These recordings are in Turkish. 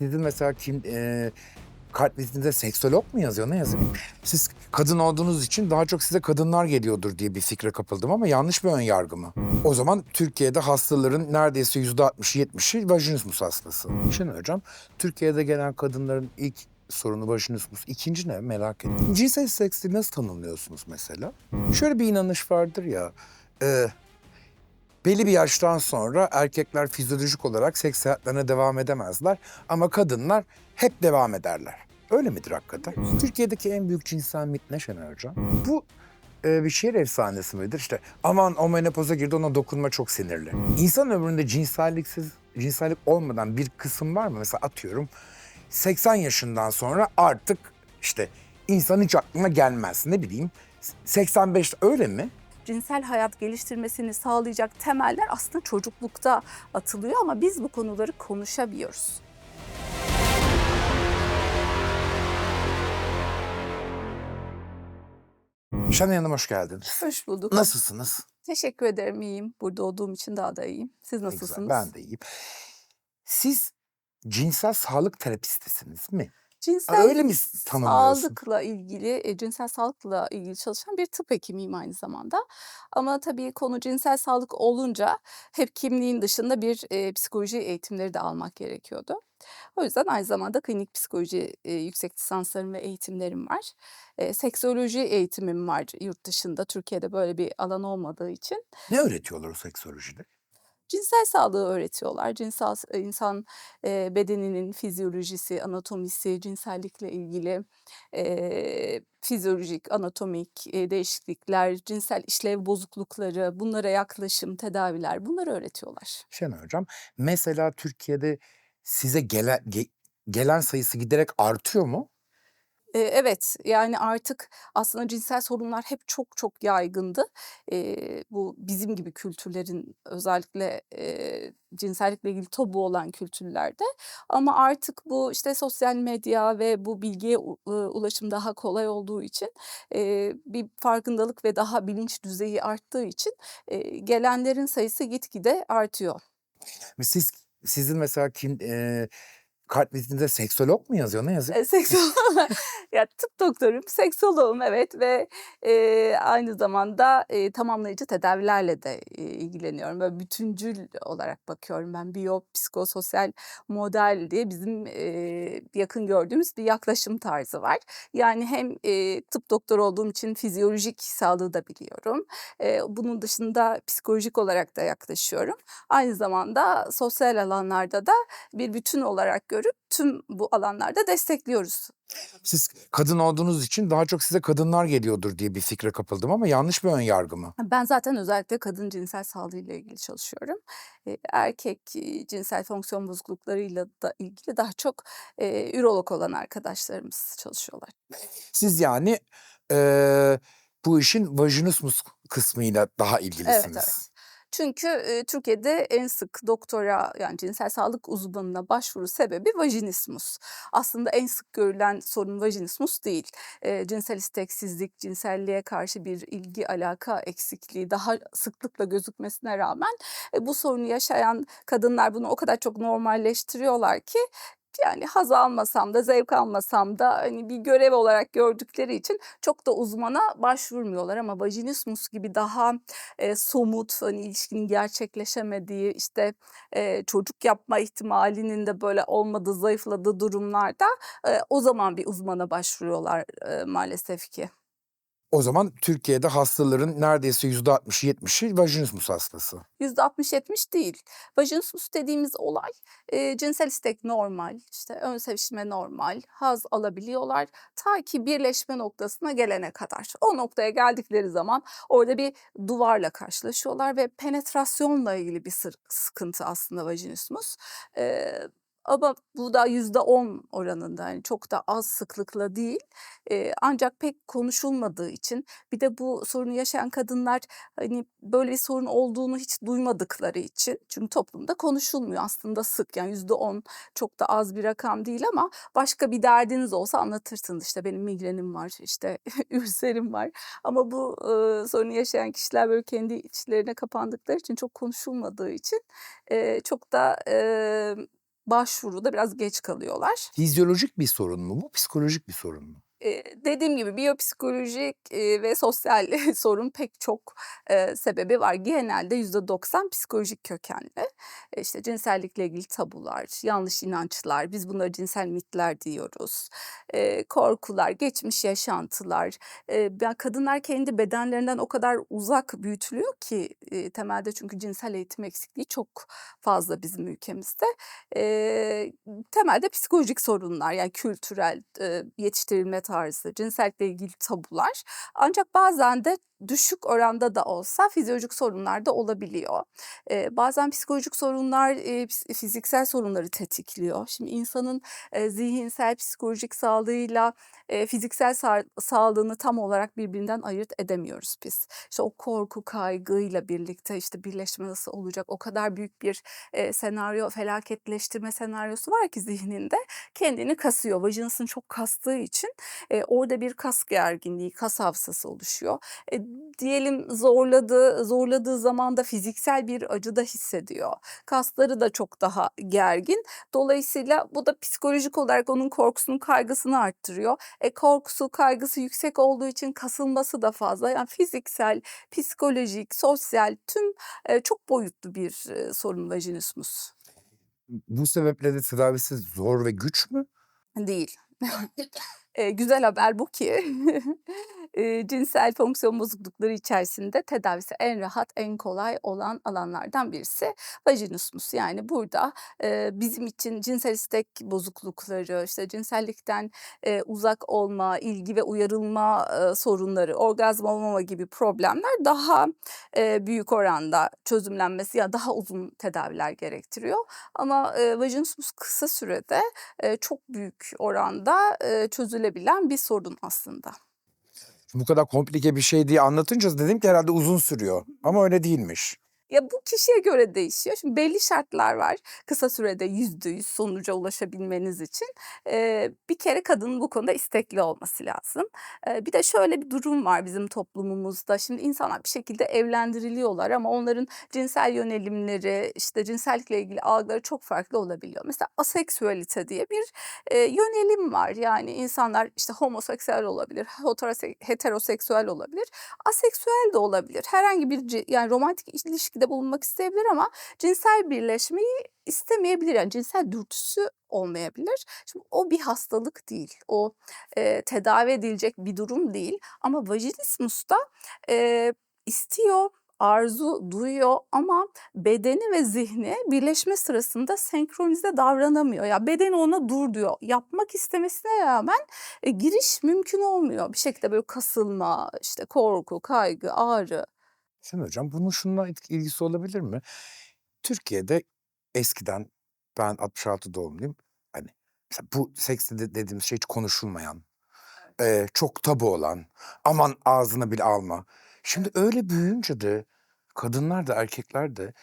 Sizin mesela kim e, kalp vizitinde seksolog mu yazıyor ne yazıyor? Siz kadın olduğunuz için daha çok size kadınlar geliyordur diye bir fikre kapıldım ama yanlış bir ön yargı mı? O zaman Türkiye'de hastaların neredeyse yüzde 60'ı 70'i vajinismus hastası. Şimdi hocam Türkiye'de gelen kadınların ilk sorunu vajinismus. İkinci ne merak ettim. Cinsel seksi nasıl tanımlıyorsunuz mesela? Şöyle bir inanış vardır ya. E, belli bir yaştan sonra erkekler fizyolojik olarak seks hayatlarına devam edemezler ama kadınlar hep devam ederler. Öyle midir hakikaten? Türkiye'deki en büyük cinsel mit ne Şener Hocam? Bu e, bir şehir efsanesi midir? İşte aman o menopoza girdi ona dokunma çok sinirli. İnsan ömründe cinselliksiz, cinsellik olmadan bir kısım var mı? Mesela atıyorum 80 yaşından sonra artık işte insan hiç aklına gelmez. Ne bileyim 85 öyle mi? Cinsel hayat geliştirmesini sağlayacak temeller aslında çocuklukta atılıyor ama biz bu konuları konuşamıyoruz. Şenay Hanım hoş geldiniz. Hoş bulduk. Nasılsınız? Teşekkür ederim iyiyim. Burada olduğum için daha da iyiyim. Siz nasılsınız? güzel, ben de iyiyim. Siz cinsel sağlık terapistisiniz mi? Cinsel Öyle mi tanımlıyorsun? sağlıkla ilgili, e, cinsel sağlıkla ilgili çalışan bir tıp hekimiyim aynı zamanda. Ama tabii konu cinsel sağlık olunca hep kimliğin dışında bir e, psikoloji eğitimleri de almak gerekiyordu. O yüzden aynı zamanda klinik psikoloji e, yüksek lisanslarım ve eğitimlerim var. E, seksoloji eğitimim var yurt dışında. Türkiye'de böyle bir alan olmadığı için. Ne öğretiyorlar o seksolojide? Cinsel sağlığı öğretiyorlar. Cinsel insan e, bedeninin fizyolojisi, anatomisi, cinsellikle ilgili e, fizyolojik, anatomik e, değişiklikler, cinsel işlev bozuklukları, bunlara yaklaşım, tedaviler bunları öğretiyorlar. Şenay Hocam, mesela Türkiye'de size gelen, ge- gelen sayısı giderek artıyor mu? E, evet, yani artık aslında cinsel sorunlar hep çok çok yaygındı. E, bu bizim gibi kültürlerin özellikle e, cinsellikle ilgili tabu olan kültürlerde. Ama artık bu işte sosyal medya ve bu bilgiye ulaşım daha kolay olduğu için e, bir farkındalık ve daha bilinç düzeyi arttığı için e, gelenlerin sayısı gitgide artıyor. Siz sizin mesela kim e, kalp vizitinde seksolog mu yazıyor ne yazıyor? E, seksoloğum, ya tıp doktorum, seksoloğum evet ve e, aynı zamanda e, tamamlayıcı tedavilerle de e, ilgileniyorum. Böyle bütüncül olarak bakıyorum ben biyopsikososyal model diye bizim e, yakın gördüğümüz bir yaklaşım tarzı var. Yani hem e, tıp doktoru olduğum için fizyolojik sağlığı da biliyorum. E, bunun dışında psikolojik olarak da yaklaşıyorum. Aynı zamanda sosyal alanlarda da bir bütün olarak görüp tüm bu alanlarda destekliyoruz. Siz kadın olduğunuz için daha çok size kadınlar geliyordur diye bir fikre kapıldım ama yanlış bir ön yargı mı? Ben zaten özellikle kadın cinsel sağlığıyla ilgili çalışıyorum. Erkek cinsel fonksiyon bozukluklarıyla da ilgili daha çok e, ürolog olan arkadaşlarımız çalışıyorlar. Siz yani e, bu işin vajinismus kısmıyla daha ilgilisiniz. evet. Çünkü e, Türkiye'de en sık doktora yani cinsel sağlık uzmanına başvuru sebebi vajinismus. Aslında en sık görülen sorun vajinismus değil. E, cinsel isteksizlik, cinselliğe karşı bir ilgi alaka eksikliği daha sıklıkla gözükmesine rağmen e, bu sorunu yaşayan kadınlar bunu o kadar çok normalleştiriyorlar ki yani haz almasam da zevk almasam da hani bir görev olarak gördükleri için çok da uzmana başvurmuyorlar ama vajinismus gibi daha e, somut hani ilişkinin gerçekleşemediği işte e, çocuk yapma ihtimalinin de böyle olmadığı zayıfladığı durumlarda e, o zaman bir uzmana başvuruyorlar e, maalesef ki. O zaman Türkiye'de hastaların neredeyse yüzde 60'ı 70'i vajinismus hastası. %60-70 değil. Vajinismus dediğimiz olay e, cinsel istek normal, işte ön sevişme normal, haz alabiliyorlar ta ki birleşme noktasına gelene kadar. O noktaya geldikleri zaman orada bir duvarla karşılaşıyorlar ve penetrasyonla ilgili bir sıkıntı aslında vajinismus. E, ama bu da yüzde on oranında yani çok da az sıklıkla değil. E, ancak pek konuşulmadığı için bir de bu sorunu yaşayan kadınlar hani böyle bir sorun olduğunu hiç duymadıkları için çünkü toplumda konuşulmuyor. Aslında sık yani yüzde on çok da az bir rakam değil ama başka bir derdiniz olsa anlatırsınız. İşte benim migrenim var işte ülserim var. Ama bu e, sorunu yaşayan kişiler böyle kendi içlerine kapandıkları için çok konuşulmadığı için e, çok da e, başvuruda biraz geç kalıyorlar. Fizyolojik bir sorun mu bu, psikolojik bir sorun mu? Dediğim gibi biyopsikolojik, ve sosyal sorun pek çok, sebebi var. Genelde %90 psikolojik kökenli. Eee, işte cinsellikle ilgili tabular, yanlış inançlar, biz bunlara cinsel mitler diyoruz. Korkular, geçmiş yaşantılar. Kadınlar kendi bedenlerinden o kadar uzak büyütülüyor ki, temelde çünkü cinsel eğitim eksikliği çok fazla bizim ülkemizde. Temelde psikolojik sorunlar yani kültürel, yetiştirilme tarzı, cinsellikle ilgili tabular. Ancak bazen de düşük oranda da olsa fizyolojik sorunlar da olabiliyor. Eee, bazen psikolojik sorunlar, ps fiziksel sorunları tetikliyor. Şimdi insanın, eee, zihinsel, psikolojik sağlığıyla, eee, fiziksel sağ sağlığını tam olarak birbirinden ayırt edemiyoruz biz. İşte o korku, kaygıyla birlikte işte birleşme nasıl olacak? O kadar büyük bir, eee, senaryo, felaketleştirme senaryosu var ki zihninde kendini kasıyor. Vajinisini çok kastığı için, eee, orada bir kas gerginliği, kas hafızası oluşuyor. E, diyelim zorladığı zorladığı zaman da fiziksel bir acı da hissediyor. Kasları da çok daha gergin. Dolayısıyla bu da psikolojik olarak onun korkusunu, kaygısını arttırıyor. E, korkusu, kaygısı yüksek olduğu için kasılması da fazla. Yani fiziksel, psikolojik, sosyal tüm, eee, çok boyutlu bir, eee, sorun vajinismus. Bu sebeple de tedavisi zor ve güç mü? Değil. Eee, güzel haber bu ki eee, cinsel fonksiyon bozuklukları içerisinde tedavisi en rahat, en kolay olan alanlardan birisi vajinismus. Yani burada, eee, bizim için cinsel istek bozuklukları, işte cinsellikten, eee, uzak olma, ilgi ve uyarılma, eee, sorunları, orgazm olmama gibi problemler daha, eee, büyük oranda çözümlenmesi ya daha uzun tedaviler gerektiriyor. Ama, eee, vajinismus kısa sürede, eee, çok büyük oranda, eee, çözülebilen bir sorun aslında. Bu kadar komplike bir şey diye anlatınca dedim ki herhalde uzun sürüyor ama öyle değilmiş. Ya, bu kişiye göre değişiyor. Şimdi belli şartlar var kısa sürede %100 sonuca ulaşabilmeniz için. Eee, bir kere kadının bu konuda istekli olması lazım. Eee, bir de şöyle bir durum var bizim toplumumuzda. Şimdi insanlar bir şekilde evlendiriliyorlar ama onların cinsel yönelimleri, işte cinsellikle ilgili algıları çok farklı olabiliyor. Mesela aseksüelite diye bir, eee, yönelim var. Yani insanlar işte homoseksüel olabilir, heterose heteroseksüel olabilir, aseksüel de olabilir. Herhangi bir yani romantik ilişkide bulunmak isteyebilir ama cinsel birleşmeyi istemeyebilir. Yani cinsel dürtüsü olmayabilir. Şimdi o bir hastalık değil. O, eee, tedavi edilecek bir durum değil ama vajinismusta, eee, istiyor, arzu duyuyor ama bedeni ve zihni birleşme sırasında senkronize davranamıyor. Ya, bedeni ona dur diyor. Yapmak istemesine rağmen, eee, giriş mümkün olmuyor. Bir şekilde böyle kasılma, işte korku, kaygı, ağrı. Şimdi hocam bunun şununla ilgisi olabilir mi? Türkiye'de eskiden ben 66 doğumluyum. Hani mesela bu seks de dediğimiz şey hiç konuşulmayan, eee, çok tabu olan, aman ağzına bile alma. Şimdi öyle büyüyünce de kadınlar da erkekler de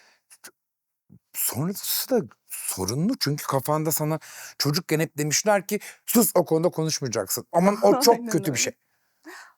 sonrası da sorunlu. Çünkü kafanda sana çocukken hep demişler ki sus o konuda konuşmayacaksın. Aman o çok kötü bir şey.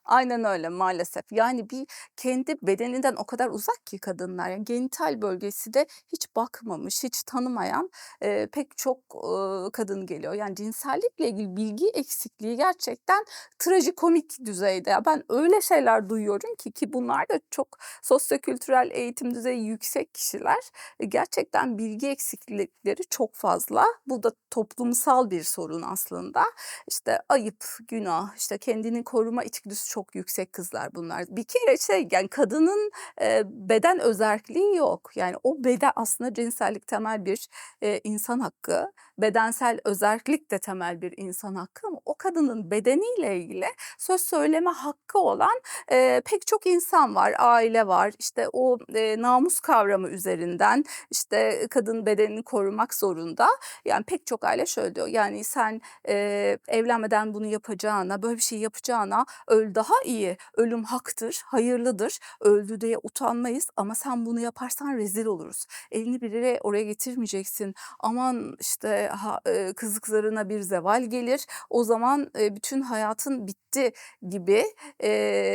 Aynen öyle maalesef. Yani bir kendi bedeninden o kadar uzak ki kadınlar. Yani genital bölgesi de hiç bakmamış, hiç tanımayan, eee, pek çok, ııı, kadın geliyor. Yani cinsellikle ilgili bilgi eksikliği gerçekten trajikomik düzeyde. Ya, ben öyle şeyler duyuyorum ki, ki bunlar da çok sosyokültürel eğitim düzeyi yüksek kişiler. E, gerçekten bilgi eksiklikleri çok fazla. Bu da toplumsal bir sorun aslında. İşte ayıp, günah, işte kendini koruma içgüdüsü çok yüksek kızlar bunlar. Bir kere şey, yani kadının, eee, beden özelliği yok. Yani o beden aslında cinsellik temel bir, eee, insan hakkı. Bedensel özellik de temel bir insan hakkı ama o kadının bedeniyle ilgili söz söyleme hakkı olan, eee, pek çok insan var, aile var. İşte o, eee, namus kavramı üzerinden, işte, kadın bedenini korumak zorunda. Yani pek çok aile şöyle diyor, yani sen, eee, evlenmeden bunu yapacağına, böyle bir şey yapacağına öl daha iyi. Ölüm haktır, hayırlıdır. Öldü diye utanmayız ama sen bunu yaparsan rezil oluruz. Elini bir yere oraya getirmeyeceksin. Aman işte ha eee, kızlıklarına bir zeval gelir. O zaman, bütün hayatın bitti gibi,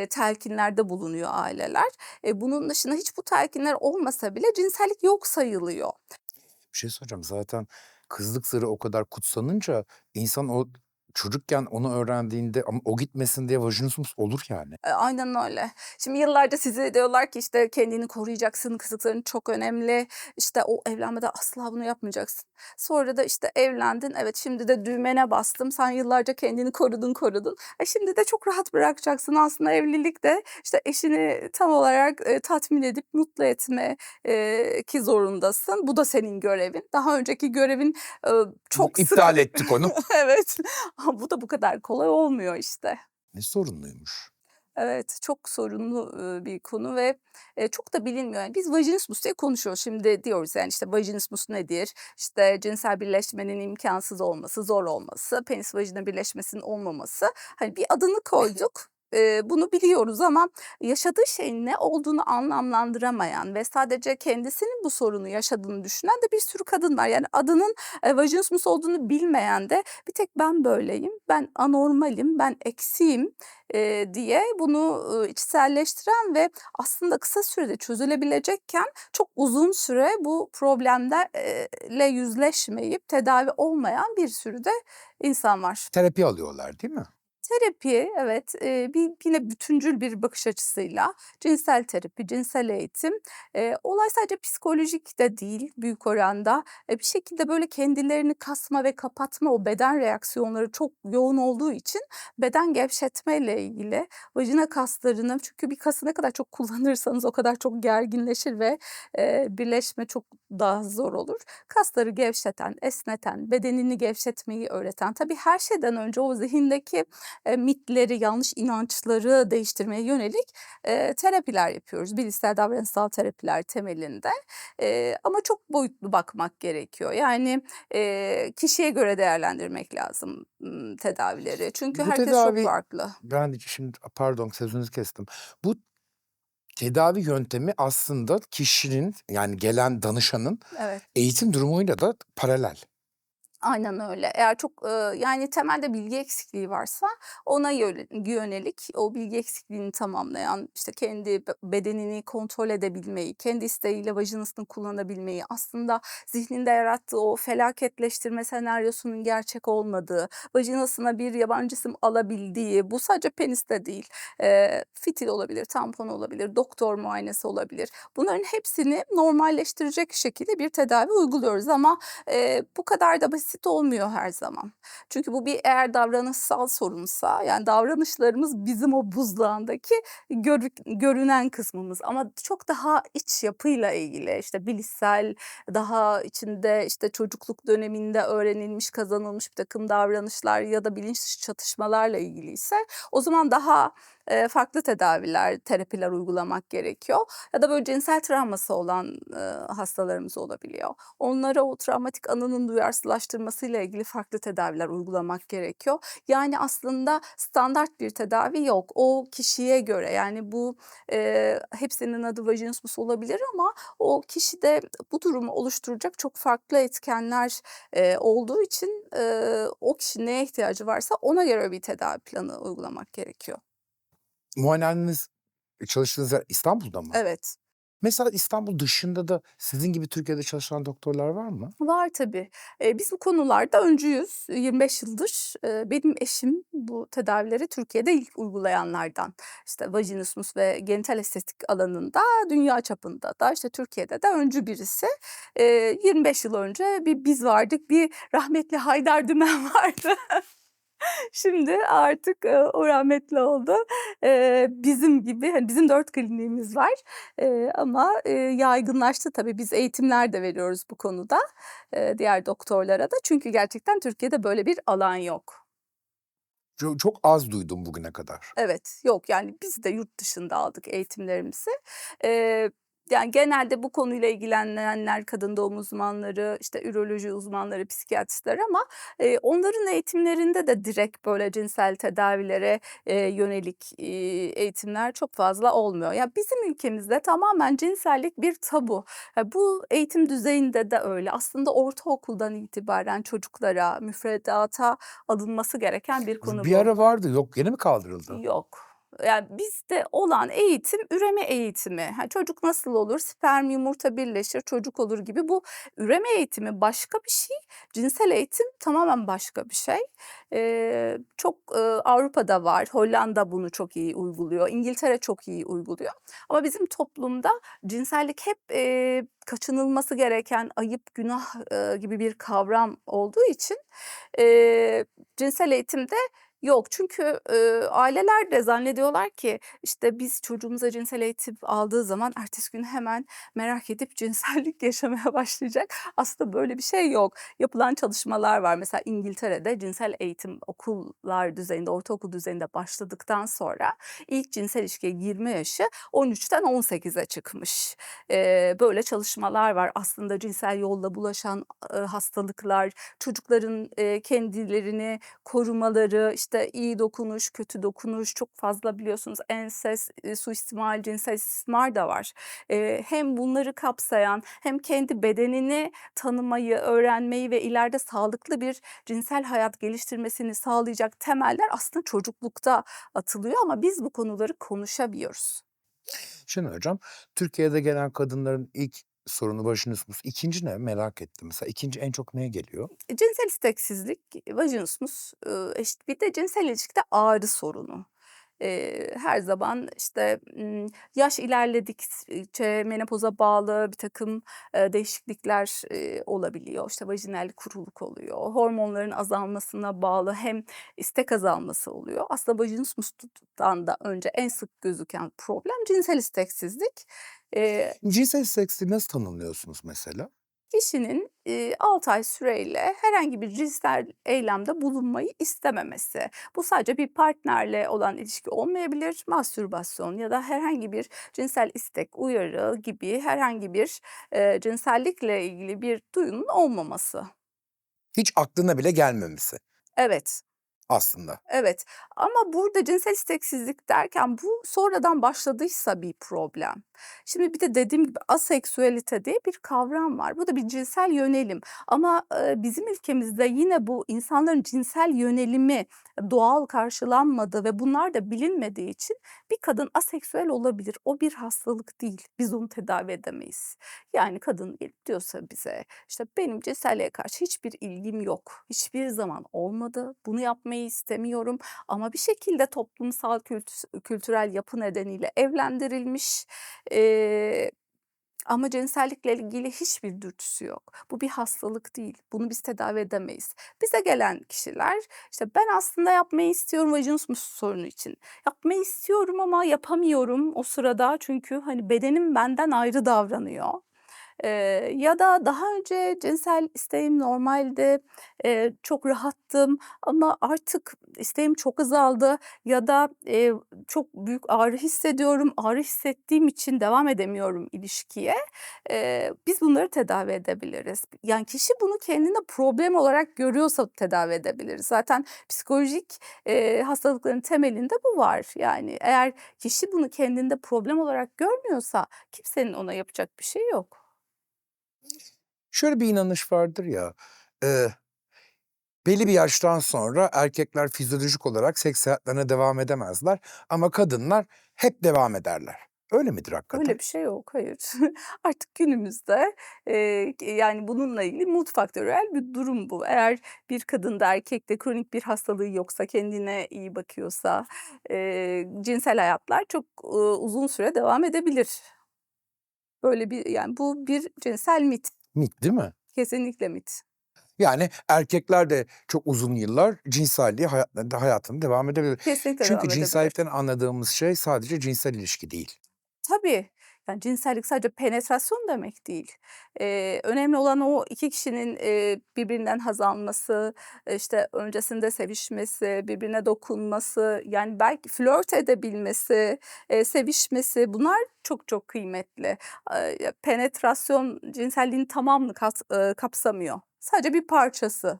telkinlerde bulunuyor aileler. E, bunun dışında hiç bu telkinler olmasa bile cinsellik yok sayılıyor. Bir şey soracağım zaten kızlık sırrı o kadar kutsanınca insan o çocukken onu öğrendiğinde ama o gitmesin diye vajinismus olur yani. E, aynen öyle. Şimdi yıllarca size diyorlar ki işte kendini koruyacaksın, kısıtların çok önemli. İşte o evlenmede asla bunu yapmayacaksın. Sonra da işte evlendin. Evet şimdi de düğmene bastım. Sen yıllarca kendini korudun korudun. E şimdi de çok rahat bırakacaksın. Aslında evlilik de işte eşini tam olarak e, tatmin edip mutlu etme e, ki zorundasın. Bu da senin görevin. Daha önceki görevin e, çok sıra- İptal ettik onu. evet. Bu da bu kadar kolay olmuyor işte. ne sorunluymuş. Evet, çok sorunlu bir konu ve çok da bilinmiyor. Yani biz vajinismus diye konuşuyoruz. Şimdi diyoruz yani işte vajinismus nedir? İşte cinsel birleşmenin imkansız olması, zor olması, penis vajina birleşmesinin olmaması. Hani bir adını koyduk. E, Bunu biliyoruz ama yaşadığı şeyin ne olduğunu anlamlandıramayan ve sadece kendisinin bu sorunu yaşadığını düşünen de bir sürü kadın var. Yani adının e, vajinismus olduğunu bilmeyen de bir tek ben böyleyim, ben anormalim, ben eksiğim e, diye bunu e, içselleştiren ve aslında kısa sürede çözülebilecekken çok uzun süre bu problemlerle yüzleşmeyip tedavi olmayan bir sürü de insan var. Terapi alıyorlar değil mi? Terapi evet e, bir yine bütüncül bir bakış açısıyla cinsel terapi, cinsel eğitim e, olay sadece psikolojik de değil büyük oranda E, bir şekilde böyle kendilerini kasma ve kapatma o beden reaksiyonları çok yoğun olduğu için beden gevşetmeyle ilgili vajina kaslarını çünkü bir kası ne kadar çok kullanırsanız o kadar çok gerginleşir ve e, birleşme çok daha zor olur. Kasları gevşeten, esneten, bedenini gevşetmeyi öğreten tabii her şeyden önce o zihindeki e, mitleri, yanlış inançları değiştirmeye yönelik e, terapiler yapıyoruz. Bilişsel davranışsal terapiler temelinde. E, ama çok boyutlu bakmak gerekiyor. Yani e, kişiye göre değerlendirmek lazım tedavileri. Çünkü Bu herkes tedavi- çok farklı. Ben şimdi pardon sözünüzü kestim. Bu tedavi yöntemi aslında kişinin yani gelen danışanın Evet. eğitim durumuyla da paralel. Aynen öyle. Eğer çok e, yani temelde bilgi eksikliği varsa ona yöne- yönelik o bilgi eksikliğini tamamlayan işte kendi be- bedenini kontrol edebilmeyi, kendi isteğiyle vajinasını kullanabilmeyi, aslında zihninde yarattığı o felaketleştirme senaryosunun gerçek olmadığı, vajinasına bir yabancı isim alabildiği, bu sadece peniste değil, e, fitil olabilir, tampon olabilir, doktor muayenesi olabilir. Bunların hepsini normalleştirecek şekilde bir tedavi uyguluyoruz ama e, bu kadar da basit olmuyor her zaman. Çünkü bu bir eğer davranışsal sorunsa yani davranışlarımız bizim o buzdağındaki görü- görünen kısmımız ama çok daha iç yapıyla ilgili işte bilişsel daha içinde işte çocukluk döneminde öğrenilmiş kazanılmış bir takım davranışlar ya da bilinç dışı çatışmalarla ilgili ise o zaman daha e, farklı tedaviler, terapiler uygulamak gerekiyor. Ya da böyle cinsel travması olan e, hastalarımız olabiliyor. Onlara o travmatik anının duyarsızlaştırmasıyla ilgili farklı tedaviler uygulamak gerekiyor. Yani aslında standart bir tedavi yok. O kişiye göre yani bu e, hepsinin adı vajinismus olabilir ama o kişide bu durumu oluşturacak çok farklı etkenler e, olduğu için e, o kişi neye ihtiyacı varsa ona göre bir tedavi planı uygulamak gerekiyor. Muayenehaneniz çalıştığınız yer İstanbul'da mı? Evet. Mesela İstanbul dışında da sizin gibi Türkiye'de çalışan doktorlar var mı? Var tabii. Eee, biz bu konularda öncüyüz. 25 yıldır, eee, benim eşim bu tedavileri Türkiye'de ilk uygulayanlardan. İşte vajinismus ve genital estetik alanında dünya çapında da işte Türkiye'de de öncü birisi. Eee, 25 yıl önce bir biz vardık, bir rahmetli Haydar Dümen vardı. Şimdi artık, eee, o rahmetli oldu. Eee, bizim gibi, hani, bizim 4 kliniğimiz var, eee, ama, eee, yaygınlaştı tabii. Biz eğitimler de veriyoruz bu konuda, eee, diğer doktorlara da. Çünkü gerçekten Türkiye'de böyle bir alan yok. Ço çok az duydum bugüne kadar. Evet, yok. Yani biz de yurt dışında aldık eğitimlerimizi. Eee, yani genelde bu konuyla ilgilenenler kadın doğum uzmanları, işte üroloji uzmanları, psikiyatristler ama, eee, onların eğitimlerinde de direkt böyle cinsel tedavilere, eee, yönelik, iii, eğitimler çok fazla olmuyor. Ya, bizim ülkemizde tamamen cinsellik bir tabu. Ya, bu eğitim düzeyinde de öyle. Aslında ortaokuldan itibaren çocuklara, müfredata alınması gereken bir konu Bir bu. ara vardı. Yok gene mi kaldırıldı? Yok, Yani bizde olan eğitim üreme eğitimi. Ha, çocuk nasıl olur? Sperm yumurta birleşir, çocuk olur gibi. Bu üreme eğitimi başka bir şey. Cinsel eğitim tamamen başka bir şey. Eee, çok eee, Avrupa'da var. Hollanda bunu çok iyi uyguluyor. İngiltere çok iyi uyguluyor. Ama bizim toplumda cinsellik hep eee, kaçınılması gereken ayıp, günah eee, gibi bir kavram olduğu için eee, cinsel eğitimde yok. Çünkü eee, aileler de zannediyorlar ki işte biz çocuğumuza cinsel eğitim aldığı zaman ertesi gün hemen merak edip cinsellik yaşamaya başlayacak. Aslında böyle bir şey yok. Yapılan çalışmalar var. Mesela İngiltere'de cinsel eğitim okullar düzeyinde, ortaokul düzeyinde başladıktan sonra ilk cinsel ilişkiye girme yaşı 13'ten 18'e çıkmış. Eee, böyle çalışmalar var. Aslında cinsel yolla bulaşan eee, hastalıklar, çocukların eee, kendilerini korumaları, işte iyi dokunuş, kötü dokunuş, çok fazla biliyorsunuz ensest, eee, suistimal, cinsel istismar da var. Eee, hem bunları kapsayan hem kendi bedenini tanımayı, öğrenmeyi ve ileride sağlıklı bir cinsel hayat geliştirmesini sağlayacak temeller aslında çocuklukta atılıyor ama biz bu konuları konuşamıyoruz. Şimdi hocam, Türkiye'de gelen kadınların ilk sorunu vajinismus. İkinci ne? Merak ettim. Mesela ikinci en çok neye geliyor? E, Cinsel isteksizlik, vajinismus, işte bir de cinsel ilişkide ağrı sorunu. Her zaman işte yaş ilerledikçe menopoza bağlı bir takım değişiklikler olabiliyor. İşte vajinal kuruluk oluyor. Hormonların azalmasına bağlı hem istek azalması oluyor. Aslında vajinismustan da önce en sık gözüken problem cinsel isteksizlik. Eee Cinsel isteksizliği nasıl tanımlıyorsunuz mesela? Kişinin eee 6 ay süreyle herhangi bir cinsel eylemde bulunmayı istememesi. Bu sadece bir partnerle olan ilişki olmayabilir. Mastürbasyon ya da herhangi bir cinsel istek, uyarı gibi herhangi bir eee, cinsellikle ilgili bir duyunun olmaması. Hiç aklına bile gelmemesi Evet. Aslında. Evet ama burada cinsel isteksizlik derken bu sonradan başladıysa bir problem. Şimdi bir de dediğim gibi aseksüelite diye bir kavram var. Bu da bir cinsel yönelim ama bizim ülkemizde yine bu insanların cinsel yönelimi doğal karşılanmadığı ve bunlar da bilinmediği için bir kadın aseksüel olabilir. O bir hastalık değil. Biz onu tedavi edemeyiz. Yani kadın gelip diyorsa bize işte benim cinselliğe karşı hiçbir ilgim yok. Hiçbir zaman olmadı. Bunu yapmayı istemiyorum ama bir şekilde toplumsal kültü- kültürel yapı nedeniyle evlendirilmiş. Ama cinsellikle ilgili hiçbir dürtüsü yok. Bu bir hastalık değil. Bunu biz tedavi edemeyiz. Bize gelen kişiler işte ben aslında yapmayı istiyorum vajinismus sorunu için. Yapmayı istiyorum ama yapamıyorum o sırada çünkü hani bedenim benden ayrı davranıyor. Eee, ya da daha önce cinsel isteğim normaldi, eee, çok rahattım ama artık isteğim çok azaldı ya da eee, çok büyük ağrı hissediyorum. Ağrı hissettiğim için devam edemiyorum ilişkiye. Eee, biz bunları tedavi edebiliriz. Yani kişi bunu kendine problem olarak görüyorsa tedavi edebiliriz. Zaten psikolojik eee, hastalıkların temelinde bu var. Yani eğer kişi bunu kendinde problem olarak görmüyorsa kimsenin ona yapacak bir şey yok. Şöyle bir inanış vardır ya, eee, belli bir yaştan sonra erkekler fizyolojik olarak seks hayatlarına devam edemezler ama kadınlar hep devam ederler. Öyle midir hakikaten? Öyle bir şey yok, hayır. Artık günümüzde eee, yani bununla ilgili multifaktörel bir durum bu. Eğer bir kadında erkekte kronik bir hastalığı yoksa, kendine iyi bakıyorsa eee, cinsel hayatlar çok ııı, uzun süre devam edebilir. Böyle bir yani bu bir cinsel mit. Mit değil mi? Kesinlikle mit. Yani erkekler de çok uzun yıllar cinselliği hayatlarında hayatını devam edebilir. Kesinlikle Çünkü devam edebilir. cinsellikten anladığımız şey sadece cinsel ilişki değil. Tabii. Yani cinsellik sadece penetrasyon demek değil. Eee, önemli olan o 2 kişinin, eee, birbirinden haz alması, işte, öncesinde sevişmesi, birbirine dokunması, yani belki flört edebilmesi, eee, sevişmesi bunlar çok çok kıymetli. Eee, penetrasyon cinselliğin tamamını kas eee, kapsamıyor. Sadece bir parçası.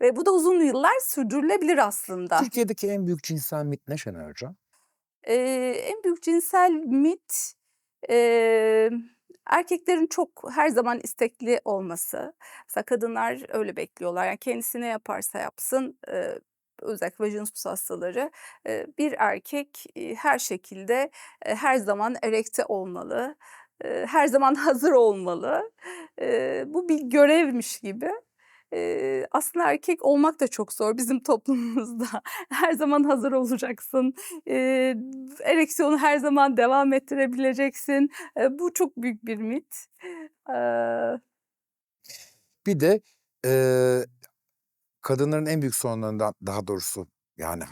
Ve bu da uzun yıllar sürdürülebilir aslında. Türkiye'deki en büyük cinsel mit ne Şener Hocam? Eee, en büyük cinsel mit, emm, erkeklerin çok her zaman istekli olması. Mesela kadınlar öyle bekliyorlar. Yani kendisi ne yaparsa yapsın, eee, özellikle vajinismus hastaları e, bir erkek e, her şekilde e, her zaman erekte olmalı, e, her zaman hazır olmalı. E, bu bir görevmiş gibi. E, aslında erkek olmak da çok zor bizim toplumumuzda. Her zaman hazır olacaksın. E, ereksiyonu her zaman devam ettirebileceksin. E, bu çok büyük bir mit. E, Bir de eee, kadınların en büyük sorunlarından daha doğrusu yani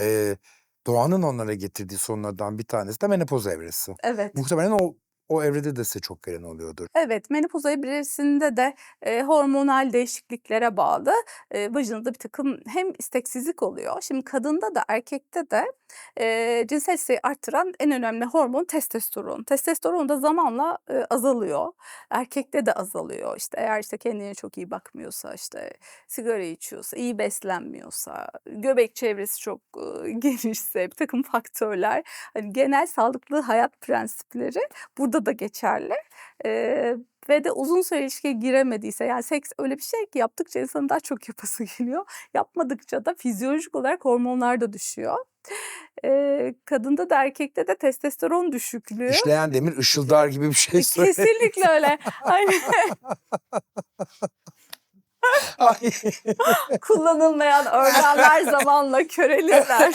eee, doğanın onlara getirdiği sorunlardan bir tanesi de menopoz evresi. evet. Muhtemelen o o evrede de size çok gelen oluyordur. Evet, menopoz evresinde de e, hormonal değişikliklere bağlı e, vajinada bir takım hem isteksizlik oluyor. Şimdi kadında da erkekte de e, cinsel isteği arttıran en önemli hormon testosteron. Testosteron da zamanla e, azalıyor. Erkekte de azalıyor. İşte eğer işte kendine çok iyi bakmıyorsa, işte sigara içiyorsa, iyi beslenmiyorsa, göbek çevresi çok e, genişse, bir takım faktörler, hani genel sağlıklı hayat prensipleri burada da geçerli. Eee, ve de uzun süre ilişkiye giremediyse yani seks öyle bir şey ki yaptıkça insanın daha çok yapası geliyor. Yapmadıkça da fizyolojik olarak hormonlar da düşüyor. Eee, kadında da erkekte de testosteron düşüklüğü. İşleyen demir ışıldar gibi bir şey söyle. Kesinlikle öyle. Aynen. Kullanılmayan organlar zamanla körelirler.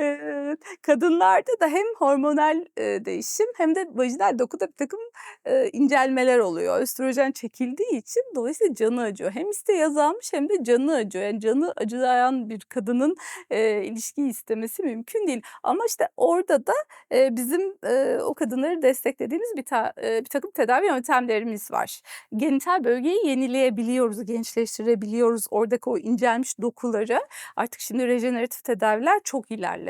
Evet, kadınlarda da hem hormonal e, değişim hem de vajinal dokuda bir takım e, incelmeler oluyor. Östrojen çekildiği için dolayısıyla canı acıyor. Hem isteği azalmış hem de canı acıyor. Yani canı acıyan bir kadının e, ilişkiyi istemesi mümkün değil. Ama işte orada da e, bizim e, o kadınları desteklediğimiz bir, ta, e, bir takım tedavi yöntemlerimiz var. Genital bölgeyi yenileyebiliyoruz, gençleştirebiliyoruz. Oradaki o incelmiş dokuları artık şimdi rejeneratif tedaviler çok ilerledi.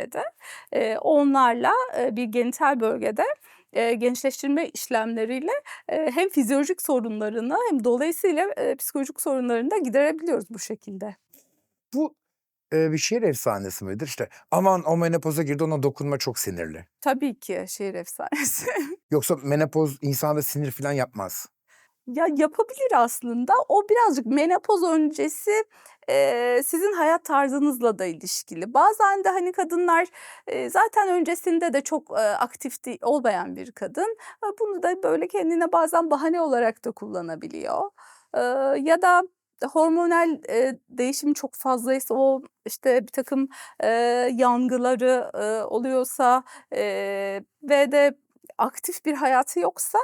Eee, onlarla eee, bir genital bölgede eee, gençleştirme işlemleriyle eee, hem fizyolojik sorunlarını hem dolayısıyla eee, psikolojik sorunlarını da giderebiliyoruz bu şekilde. Bu eee, bir şehir efsanesi midir? İşte aman o menopoza girdi ona dokunma çok sinirli. Tabii ki şehir efsanesi. Yoksa menopoz insanda sinir falan yapmaz. Ya yapabilir aslında. O birazcık menopoz öncesi eee, sizin hayat tarzınızla da ilişkili. Bazen de hani kadınlar eee, zaten öncesinde de çok eee, aktif olmayan bir kadın. e, Bunu da böyle kendine bazen bahane olarak da kullanabiliyor. Eee, ya da hormonal eee, değişim çok fazlaysa o işte bir takım eee, yangıları eee, oluyorsa eee, ve de aktif bir hayatı yoksa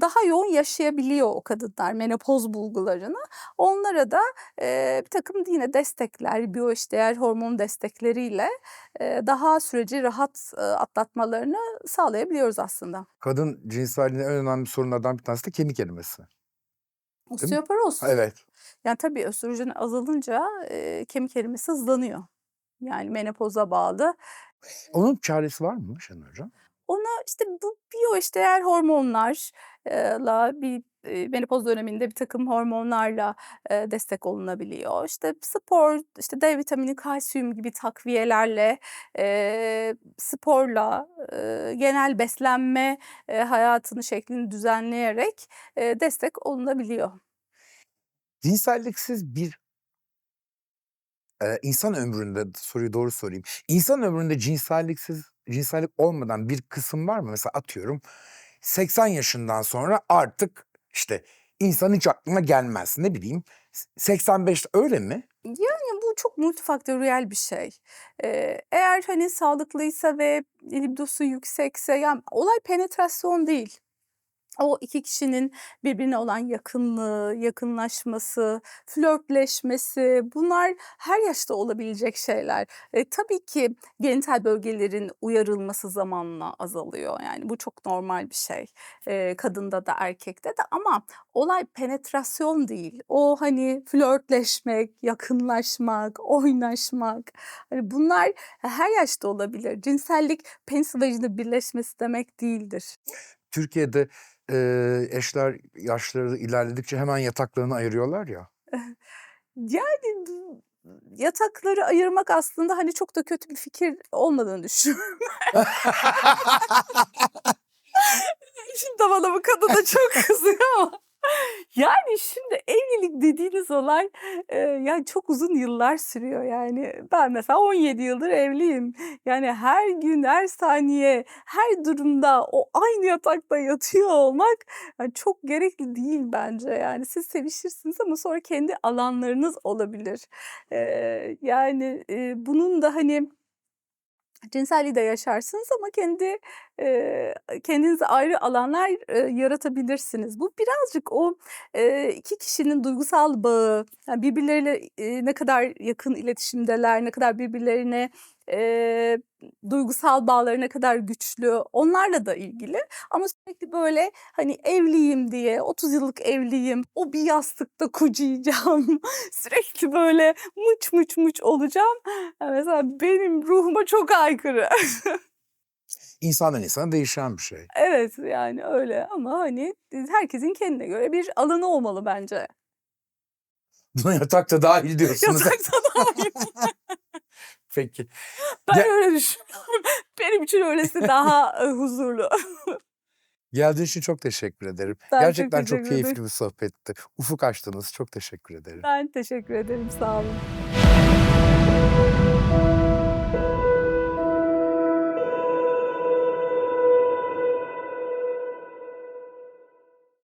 daha yoğun yaşayabiliyor o kadınlar menopoz bulgularını. Onlara da eee, bir takım yine destekler, biyoeşdeğer hormon destekleriyle eee, daha süreci rahat eee, atlatmalarını sağlayabiliyoruz aslında. Kadın cinselliğinin en önemli sorunlardan bir tanesi de kemik erimesi. Osteoporoz. Evet. Yani tabii östrojen azalınca eee, kemik erimesi hızlanıyor. Yani menopoza bağlı. Onun çaresi var mı Şenol Hocam? Ona işte bu biyoeşdeğer hormonlarla bir menopoz döneminde bir takım hormonlarla destek olunabiliyor. İşte spor, işte D vitamini, kalsiyum gibi takviyelerle, sporla, genel beslenme hayatını şeklini düzenleyerek destek olunabiliyor. Cinselliksiz bir insan ömründe soruyu doğru sorayım. İnsan ömründe cinselliksiz cinsellik olmadan bir kısım var mı? Mesela atıyorum 80 yaşından sonra artık işte insan hiç aklına gelmez. Ne bileyim 85 öyle mi? Yani bu çok multifaktöriyel bir şey. Eee, eğer hani sağlıklıysa ve libidosu yüksekse yani olay penetrasyon değil. O iki kişinin birbirine olan yakınlığı, yakınlaşması, flörtleşmesi bunlar her yaşta olabilecek şeyler. E, tabii ki genital bölgelerin uyarılması zamanla azalıyor. Yani bu çok normal bir şey. Eee, kadında da erkekte de ama olay penetrasyon değil. O hani flörtleşmek, yakınlaşmak, oynaşmak. Hani bunlar her yaşta olabilir. Cinsellik penis vajina birleşmesi demek değildir. Türkiye'de eee, eşler yaşları ilerledikçe hemen yataklarını ayırıyorlar ya. Yani yatakları ayırmak aslında hani çok da kötü bir fikir olmadığını düşünüyorum. Şimdi bana bu kadın da çok kızıyor ama. Yani şimdi evlilik dediğiniz olay, eee, yani çok uzun yıllar sürüyor yani. Ben mesela 17 yıldır evliyim. Yani her gün, her saniye, her durumda o aynı yatakta yatıyor olmak, yani çok gerekli değil bence yani. Siz sevişirsiniz ama sonra kendi alanlarınız olabilir. Eee, yani, eee, bunun da hani cinselliği de yaşarsınız ama kendi, kendinize ayrı alanlar, yaratabilirsiniz. Bu birazcık o, 2 kişinin duygusal bağı, yani birbirleriyle, ne kadar yakın iletişimdeler, ne kadar birbirlerine, eee, duygusal bağları ne kadar güçlü, onlarla da ilgili. Ama sürekli böyle, hani, evliyim diye, 30 yıllık evliyim, o bir yastıkta kocayacağım, sürekli böyle mıç mıç mıç olacağım. Ya, mesela benim ruhuma çok aykırı. İnsandan insana değişen bir şey. Evet, yani öyle ama, hani, herkesin kendine göre bir alanı olmalı bence. Buna yatak da dâhil diyorsunuz. Yatakta dâhil. Peki. Ben Ge öyle düşünüyorum. Benim için öylesi daha, eee, huzurlu. Geldiğin için çok teşekkür ederim. Ben çok Gerçekten çok teşekkür ederim. keyifli bir sohbetti. Ufuk açtınız. Çok teşekkür ederim. Ben teşekkür ederim, sağ olun.